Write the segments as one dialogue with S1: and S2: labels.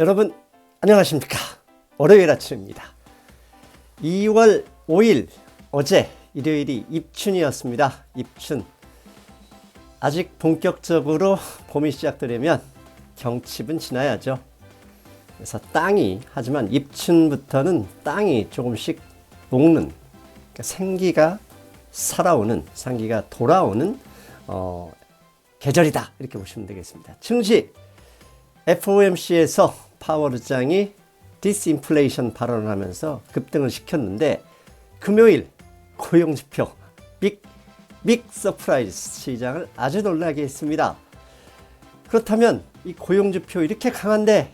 S1: 여러분 안녕하십니까? 월요일 아침입니다. 2월 5일 어제 일요일이 입춘이었습니다. 입춘. 아직 본격적으로 봄이 시작되려면 경칩은 지나야죠. 그래서 땅이 하지만 입춘부터는 땅이 조금씩 녹는 그러니까 생기가 살아오는 생기가 돌아오는 어, 계절이다. 이렇게 보시면 되겠습니다. 증시 FOMC에서 파월의장이 디스인플레이션 발언을 하면서 급등을 시켰는데 금요일 고용지표 빅, 빅 서프라이즈 시장을 아주 놀라게 했습니다. 그렇다면 이 고용지표 이렇게 강한데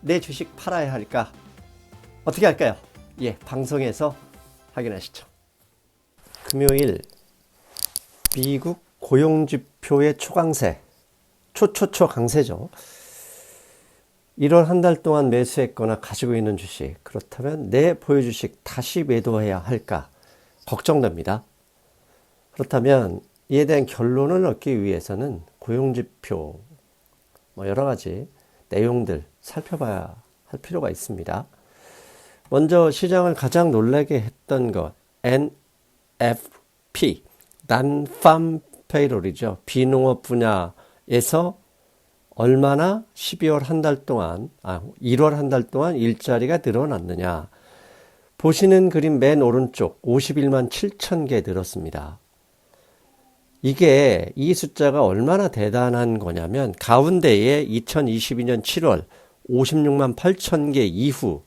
S1: 내 주식 팔아야 할까? 어떻게 할까요? 예, 방송에서 확인하시죠. 금요일 미국 고용지표의 초강세, 초초초 강세죠. 1월 한 달 동안 매수했거나 가지고 있는 주식, 그렇다면 내 보유 주식 다시 매도해야 할까 걱정됩니다. 그렇다면 이에 대한 결론을 얻기 위해서는 고용지표, 뭐 여러 가지 내용들 살펴봐야 할 필요가 있습니다. 먼저 시장을 가장 놀라게 했던 것, NFP, 난팜 페이롤이죠. 비농업 분야에서 얼마나 12월 한 달 동안, 아, 1월 한 달 동안 일자리가 늘어났느냐. 보시는 그림 맨 오른쪽 51만 7천 개 늘었습니다. 이게 이 숫자가 얼마나 대단한 거냐면 가운데에 2022년 7월 56만 8천 개 이후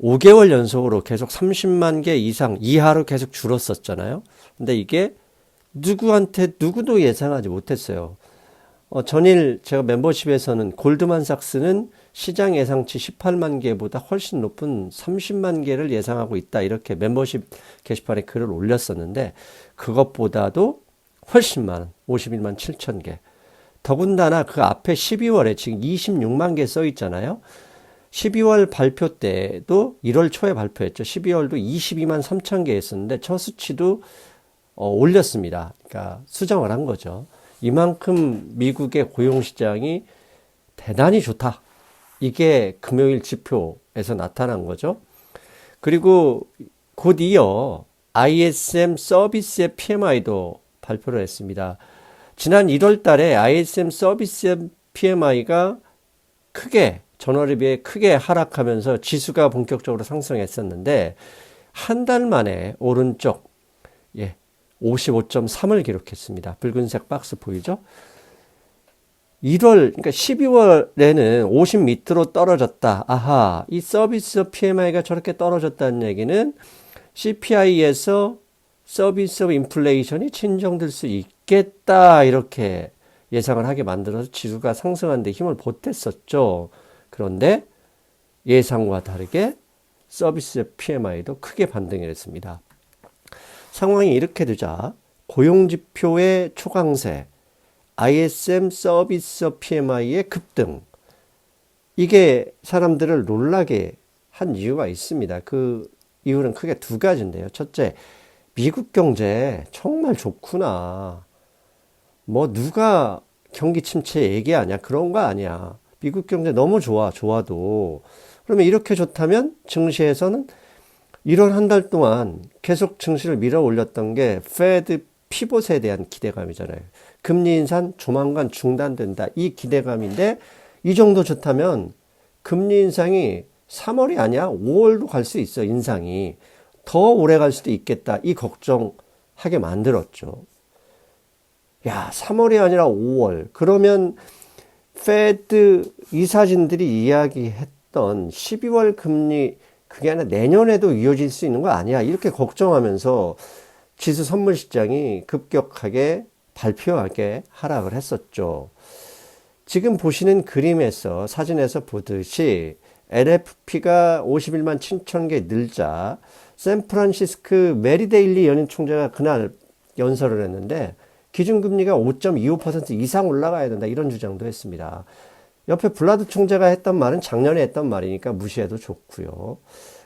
S1: 5개월 연속으로 계속 30만 개 이상 이하로 계속 줄었었잖아요. 근데 이게 누구한테 누구도 예상하지 못했어요. 어, 전일 제가 멤버십에서는 골드만삭스는 시장 예상치 18만 개보다 훨씬 높은 30만 개를 예상하고 있다. 이렇게 멤버십 게시판에 글을 올렸었는데 그것보다도 훨씬 많은 51만 7천 개. 더군다나 그 앞에 12월에 지금 26만 개 써 있잖아요. 12월 발표 때도 1월 초에 발표했죠. 12월도 22만 3천 개 했었는데 첫 수치도 어, 올렸습니다. 그러니까 수정을 한 거죠. 이만큼 미국의 고용 시장이 대단히 좋다. 이게 금요일 지표에서 나타난 거죠. 그리고 곧 이어 ISM 서비스의 PMI도 발표를 했습니다. 지난 1월 달에 ISM 서비스 PMI가 크게 전월에 비해 크게 하락하면서 지수가 본격적으로 상승했었는데 한 달 만에 오른쪽 예, 55.3을 기록했습니다. 붉은색 박스 보이죠? 1월, 그러니까 12월에는 50 밑으로 떨어졌다. 아하, 이 서비스 PMI가 저렇게 떨어졌다는 얘기는 CPI에서 서비스 인플레이션이 진정될 수 있겠다. 이렇게 예상을 하게 만들어서 지수가 상승하는데 힘을 보탰었죠. 그런데 예상과 다르게 서비스 PMI도 크게 반등을 했습니다. 상황이 이렇게 되자 고용지표의 초강세, ISM 서비스 PMI의 급등, 이게 사람들을 놀라게 한 이유가 있습니다. 그 이유는 크게 두 가지인데요. 첫째, 미국 경제 정말 좋구나. 뭐 누가 경기 침체 얘기하냐? 그런 거 아니야. 미국 경제 너무 좋아. 좋아도. 그러면 이렇게 좋다면 증시에서는 1월 한달 동안 계속 증시를 밀어 올렸던 게 페드 피봇에 대한 기대감이잖아요. 금리 인상 조만간 중단된다. 이 기대감인데 이 정도 좋다면 금리 인상이 3월이 아니야. 5월도 갈수 있어. 인상이. 더 오래 갈 수도 있겠다. 이 걱정하게 만들었죠. 야, 3월이 아니라 5월. 그러면 페드 이사진들이 이야기했던 12월 금리 그게 아니라 내년에도 이어질 수 있는 거 아니야. 이렇게 걱정하면서 지수 선물 시장이 급격하게 발표하게 하락을 했었죠. 지금 보시는 그림에서 사진에서 보듯이 LFP가 51만 7천 개 늘자 샌프란시스크 메리데일리 연인 총재가 그날 연설을 했는데 기준금리가 5.25% 이상 올라가야 된다 이런 주장도 했습니다. 옆에 블라드 총재가 했던 말은 작년에 했던 말이니까 무시해도 좋고요.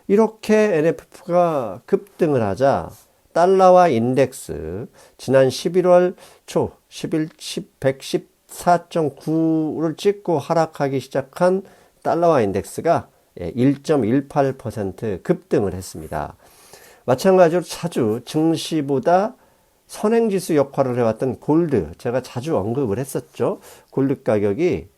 S1: 이렇게 NFP가 급등을 하자 달러와 인덱스 지난 11월 초 11, 10, 114.9를 찍고 하락하기 시작한 달러화 인덱스가 1.18% 급등을 했습니다. 마찬가지로 자주 증시보다 선행지수 역할을 해왔던 골드, 제가 자주 언급을 했었죠. 골드 가격이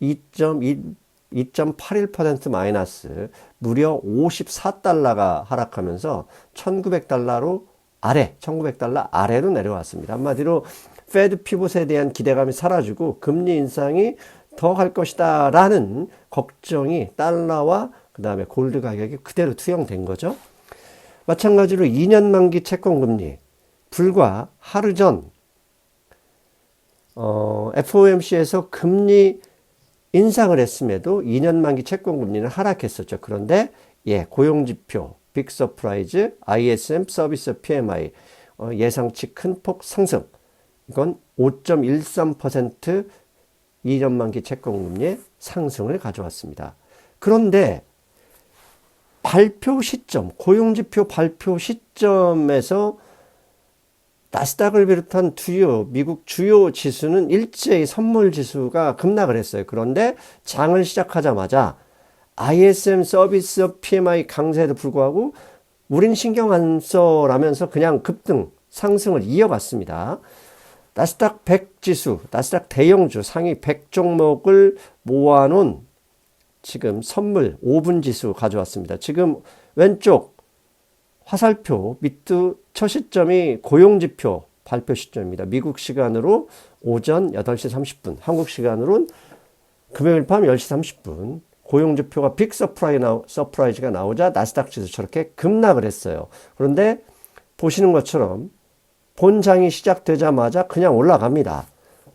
S1: 2.81% 마이너스 무려 54달러가 하락하면서 1900달러로 아래, 1900달러 아래로 내려왔습니다. 한마디로 페드 피봇에 대한 기대감이 사라지고 금리 인상이 더갈 것이다 라는 걱정이 달러와 그 다음에 골드 가격이 그대로 투영된 거죠. 마찬가지로 2년 만기 채권 금리 불과 하루 전 어, FOMC에서 금리 인상을 했음에도 2년 만기 채권 금리는 하락했었죠. 그런데 예, 고용 지표, 빅 서프라이즈, ISM 서비스 PMI 어, 예상치 큰 폭 상승. 이건 5.13% 2년 만기 채권 금리의 상승을 가져왔습니다. 그런데 발표 시점, 고용 지표 발표 시점에서 나스닥을 비롯한 주요, 미국 주요 지수는 일제히 선물 지수가 급락을 했어요. 그런데 장을 시작하자마자 ISM 서비스 PMI 강세에도 불구하고 우린 신경 안 써라면서 그냥 급등, 상승을 이어갔습니다. 나스닥 100 지수, 나스닥 대형주 상위 100 종목을 모아놓은 지금 선물 5분 지수 가져왔습니다. 지금 왼쪽 화살표 밑도 첫 시점이 고용지표 발표 시점입니다. 미국 시간으로 오전 8시 30분, 한국 시간으로는 금요일 밤 10시 30분 고용지표가 빅 서프라이즈가 나오자 나스닥 지수 저렇게 급락을 했어요. 그런데 보시는 것처럼 본장이 시작되자마자 그냥 올라갑니다.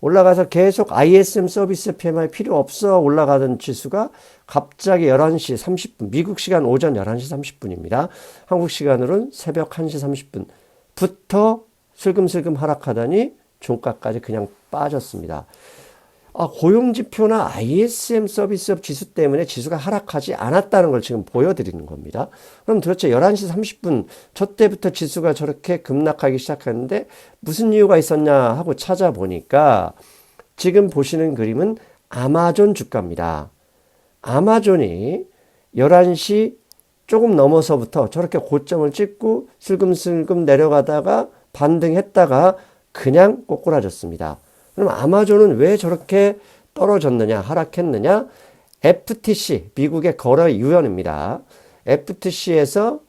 S1: 올라가서 계속 ISM 서비스 PMI 필요 없어 올라가던 지수가 갑자기 11시 30분, 미국 시간 오전 11시 30분입니다. 한국 시간으로는 새벽 1시 30분부터 슬금슬금 하락하더니 종가까지 그냥 빠졌습니다. 아, 고용지표나 ISM 서비스업 지수 때문에 지수가 하락하지 않았다는 걸 지금 보여드리는 겁니다. 그럼 도대체 11시 30분, 저 때부터 지수가 저렇게 급락하기 시작했는데 무슨 이유가 있었냐 하고 찾아보니까 지금 보시는 그림은 아마존 주가입니다. 아마존이 11시 조금 넘어서부터 저렇게 고점을 찍고 슬금슬금 내려가다가 반등했다가 그냥 꼬꾸라졌습니다. 그럼 아마존은 왜 저렇게 떨어졌느냐, 하락했느냐? FTC, 미국의 거래 유연입니다. FTC에서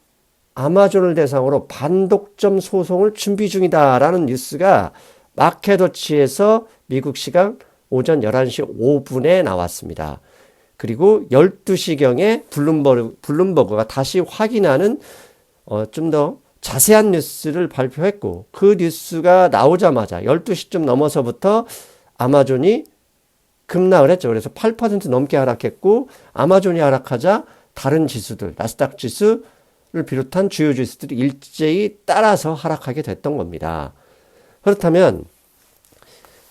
S1: 아마존을 대상으로 반독점 소송을 준비 중이다라는 뉴스가 마켓워치에서 미국 시간 오전 11시 5분에 나왔습니다. 그리고 12시경에 블룸버그, 블룸버그가 다시 확인하는 어, 좀 더 자세한 뉴스를 발표했고 그 뉴스가 나오자마자 12시쯤 넘어서부터 아마존이 급락을 했죠. 그래서 8% 넘게 하락했고 아마존이 하락하자 다른 지수들, 나스닥 지수를 비롯한 주요 지수들이 일제히 따라서 하락하게 됐던 겁니다. 그렇다면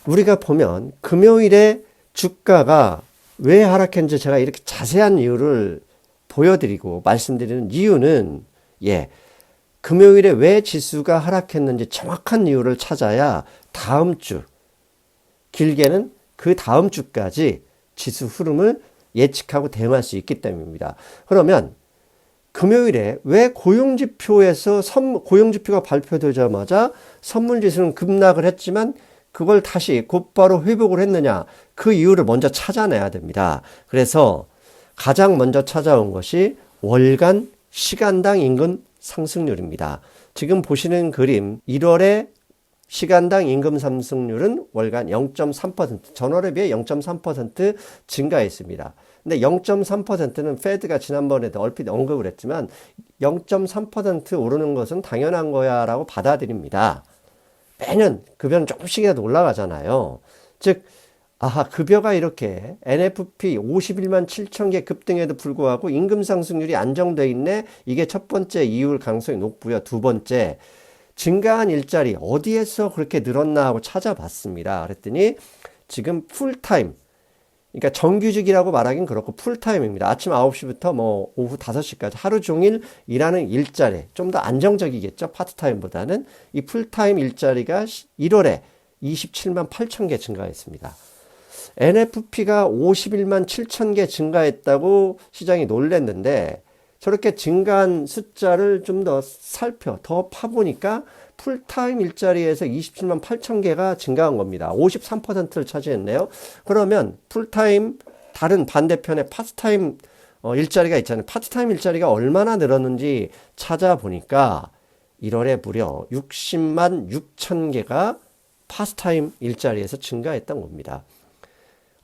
S1: 우리가 보면 금요일에 주가가 왜 하락했는지 제가 이렇게 자세한 이유를 보여드리고 말씀드리는 이유는 예, 금요일에 왜 지수가 하락했는지 정확한 이유를 찾아야 다음 주, 길게는 그 다음 주까지 지수 흐름을 예측하고 대응할 수 있기 때문입니다. 그러면 금요일에 왜 고용지표에서 선, 고용지표가 발표되자마자 선물지수는 급락을 했지만 그걸 다시 곧바로 회복을 했느냐 그 이유를 먼저 찾아내야 됩니다. 그래서 가장 먼저 찾아온 것이 월간 시간당 임금 상승률입니다. 지금 보시는 그림 1월에 시간당 임금 상승률은 월간 0.3% 전월에 비해 0.3% 증가했습니다. 근데 0.3%는 페드가 지난번에도 얼핏 언급을 했지만 0.3% 오르는 것은 당연한 거야라고 받아들입니다. 매년 급여는 조금씩이라도 올라가잖아요. 즉 아하, 급여가 이렇게 NFP 51만 7천 개 급등에도 불구하고 임금 상승률이 안정돼 있네. 이게 첫 번째 이유일 가능성이 높고요. 두 번째, 증가한 일자리 어디에서 그렇게 늘었나 하고 찾아봤습니다. 그랬더니 지금 풀타임, 그러니까 정규직이라고 말하긴 그렇고 풀타임입니다. 아침 9시부터 뭐 오후 5시까지 하루 종일 일하는 일자리, 좀 더 안정적이겠죠. 파트타임보다는 이 풀타임 일자리가 1월에 27만 8천 개 증가했습니다. NFP가 51만 7천 개 증가했다고 시장이 놀랬는데 저렇게 증가한 숫자를 좀 더 살펴, 더 파보니까 풀타임 일자리에서 27만 8천 개가 증가한 겁니다. 53%를 차지했네요. 그러면 풀타임 다른 반대편에 파트타임 어, 일자리가 있잖아요. 파트타임 일자리가 얼마나 늘었는지 찾아보니까 1월에 무려 60만 6천 개가 파스타임 일자리에서 증가했던 겁니다.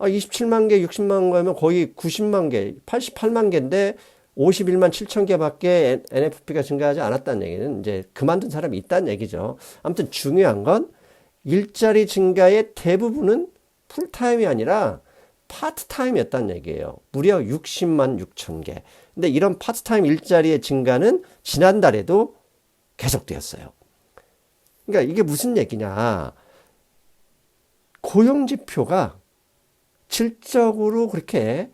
S1: 아, 27만 개, 60만 개면 거의 90만 개, 88만 개인데 51만 7천 개밖에 NFP가 증가하지 않았다는 얘기는 이제 그만둔 사람이 있다는 얘기죠. 아무튼 중요한 건 일자리 증가의 대부분은 풀타임이 아니라 파트타임이었다는 얘기예요. 무려 60만 6천 개. 근데 이런 파트타임 일자리의 증가는 지난달에도 계속되었어요. 그러니까 이게 무슨 얘기냐. 고용 지표가 질적으로 그렇게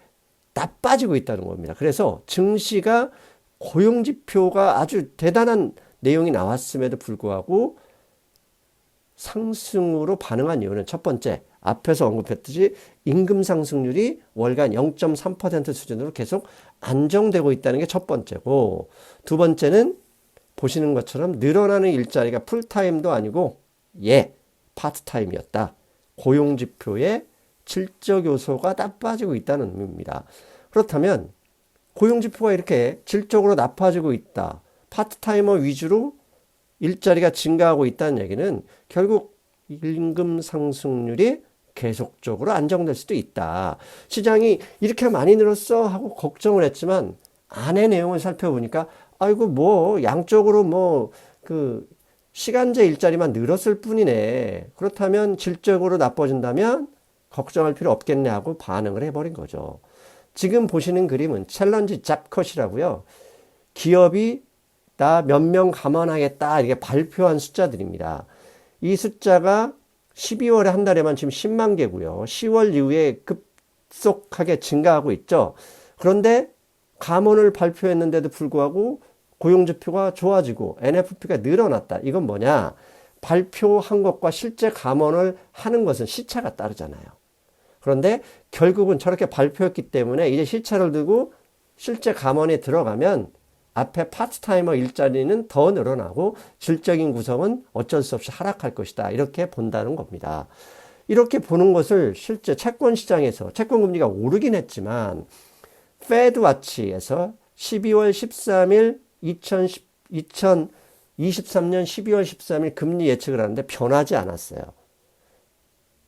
S1: 나빠지고 있다는 겁니다. 그래서 증시가 고용 지표가 아주 대단한 내용이 나왔음에도 불구하고 상승으로 반응한 이유는 첫 번째, 앞에서 언급했듯이 임금 상승률이 월간 0.3% 수준으로 계속 안정되고 있다는 게 첫 번째고, 두 번째는 보시는 것처럼 늘어나는 일자리가 풀타임도 아니고, 예, 파트타임이었다. 고용 지표의 질적 요소가 나빠지고 있다는 의미입니다. 그렇다면 고용 지표가 이렇게 질적으로 나빠지고 있다. 파트타이머 위주로 일자리가 증가하고 있다는 얘기는 결국 임금 상승률이 계속적으로 안정될 수도 있다. 시장이 이렇게 많이 늘었어 하고 걱정을 했지만 안의 내용을 살펴보니까 아이고 뭐 양쪽으로 뭐 그 시간제 일자리만 늘었을 뿐이네. 그렇다면 질적으로 나빠진다면 걱정할 필요 없겠네 하고 반응을 해버린 거죠. 지금 보시는 그림은 챌린지 잡컷이라고요. 기업이 나 몇 명 감원하겠다 이렇게 발표한 숫자들입니다. 이 숫자가 12월에 한 달에만 지금 10만 개고요. 10월 이후에 급속하게 증가하고 있죠. 그런데 감원을 발표했는데도 불구하고 고용지표가 좋아지고 NFP가 늘어났다. 이건 뭐냐? 발표한 것과 실제 감원을 하는 것은 시차가 따르잖아요. 그런데 결국은 저렇게 발표했기 때문에 이제 시차를 두고 실제 감원에 들어가면 앞에 파트타이머 일자리는 더 늘어나고 질적인 구성은 어쩔 수 없이 하락할 것이다. 이렇게 본다는 겁니다. 이렇게 보는 것을 실제 채권 시장에서 채권 금리가 오르긴 했지만 페드 와치에서 12월 13일 2010, 2023년 12월 13일 금리 예측을 하는데 변하지 않았어요.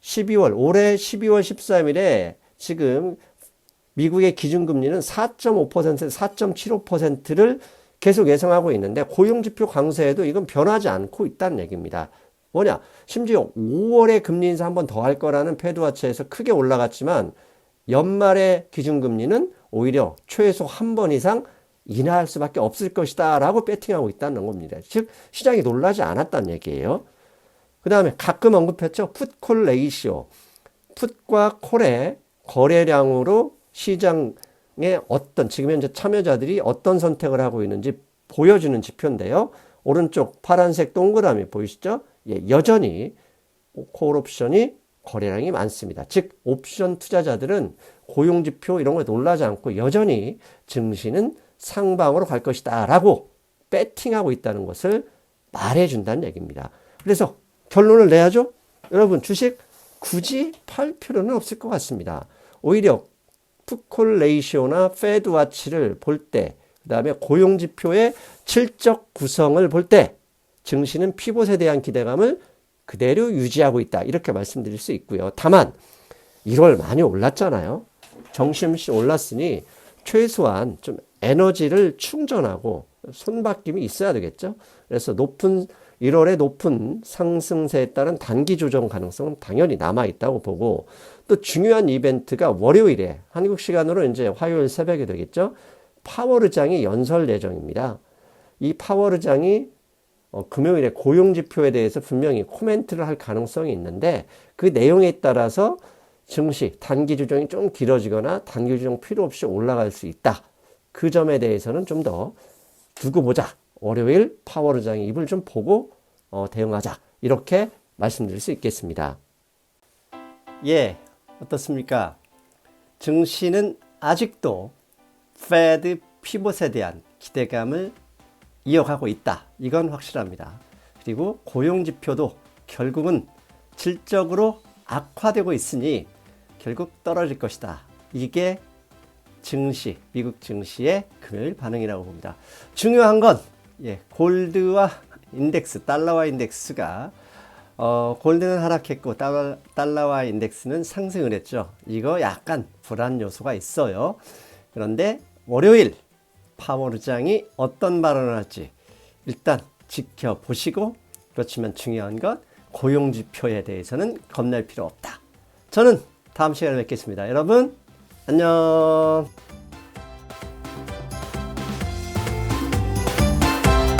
S1: 12월, 올해 12월 13일에 지금 미국의 기준금리는 4.5%에서 4.75%를 계속 예상하고 있는데 고용지표 강세에도 이건 변하지 않고 있다는 얘기입니다. 뭐냐? 심지어 5월에 금리 인사 한 번 더 할 거라는 패드와치에서 크게 올라갔지만 연말의 기준금리는 오히려 최소 한 번 이상 인하할 수밖에 없을 것이다 라고 배팅하고 있다는 겁니다. 즉 시장이 놀라지 않았다는 얘기예요. 그 다음에 가끔 언급했죠. 풋콜 레이시오. 풋과 콜의 거래량으로 시장의 어떤 지금 현재 참여자들이 어떤 선택을 하고 있는지 보여주는 지표인데요. 오른쪽 파란색 동그라미 보이시죠? 예, 여전히 콜 옵션이 거래량이 많습니다. 즉 옵션 투자자들은 고용 지표 이런 거에 놀라지 않고 여전히 증시는 상방으로 갈 것이다 라고 배팅하고 있다는 것을 말해준다는 얘기입니다. 그래서 결론을 내야죠? 여러분, 주식 굳이 팔 필요는 없을 것 같습니다. 오히려 푸콜 레이시오나 페드 와치를 볼 때, 그 다음에 고용지표의 질적 구성을 볼 때, 증시는 피봇에 대한 기대감을 그대로 유지하고 있다. 이렇게 말씀드릴 수 있고요. 다만, 1월 많이 올랐잖아요. 정심시 올랐으니 최소한 좀 에너지를 충전하고 손바뀜이 있어야 되겠죠. 그래서 높은 1월에 높은 상승세에 따른 단기 조정 가능성은 당연히 남아 있다고 보고 또 중요한 이벤트가 월요일에 한국 시간으로 이제 화요일 새벽에 되겠죠. 파워르장이 연설 예정입니다. 이 파워르장이 어, 금요일에 고용 지표에 대해서 분명히 코멘트를 할 가능성이 있는데 그 내용에 따라서 증시 단기 조정이 좀 길어지거나 단기 조정 필요 없이 올라갈 수 있다. 그 점에 대해서는 좀 더 두고 보자. 월요일 파워르장의 입을 좀 보고 어, 대응하자. 이렇게 말씀드릴 수 있겠습니다. 예. 어떻습니까? 증시는 아직도 페드 피봇에 대한 기대감을 이어가고 있다. 이건 확실합니다. 그리고 고용 지표도 결국은 질적으로 악화되고 있으니 결국 떨어질 것이다. 이게 증시, 미국 증시의 금요일 반응이라고 봅니다. 중요한 건 예, 골드와 인덱스, 달러와 인덱스가 어, 골드는 하락했고 달러, 달러 와 인덱스는 상승을 했죠. 이거 약간 불안 요소가 있어요. 그런데 월요일 파월 의장이 어떤 발언을 할지 일단 지켜보시고 그렇지만 중요한 건 고용 지표에 대해서는 겁낼 필요 없다. 저는 다음 시간에 뵙겠습니다. 여러분 안녕.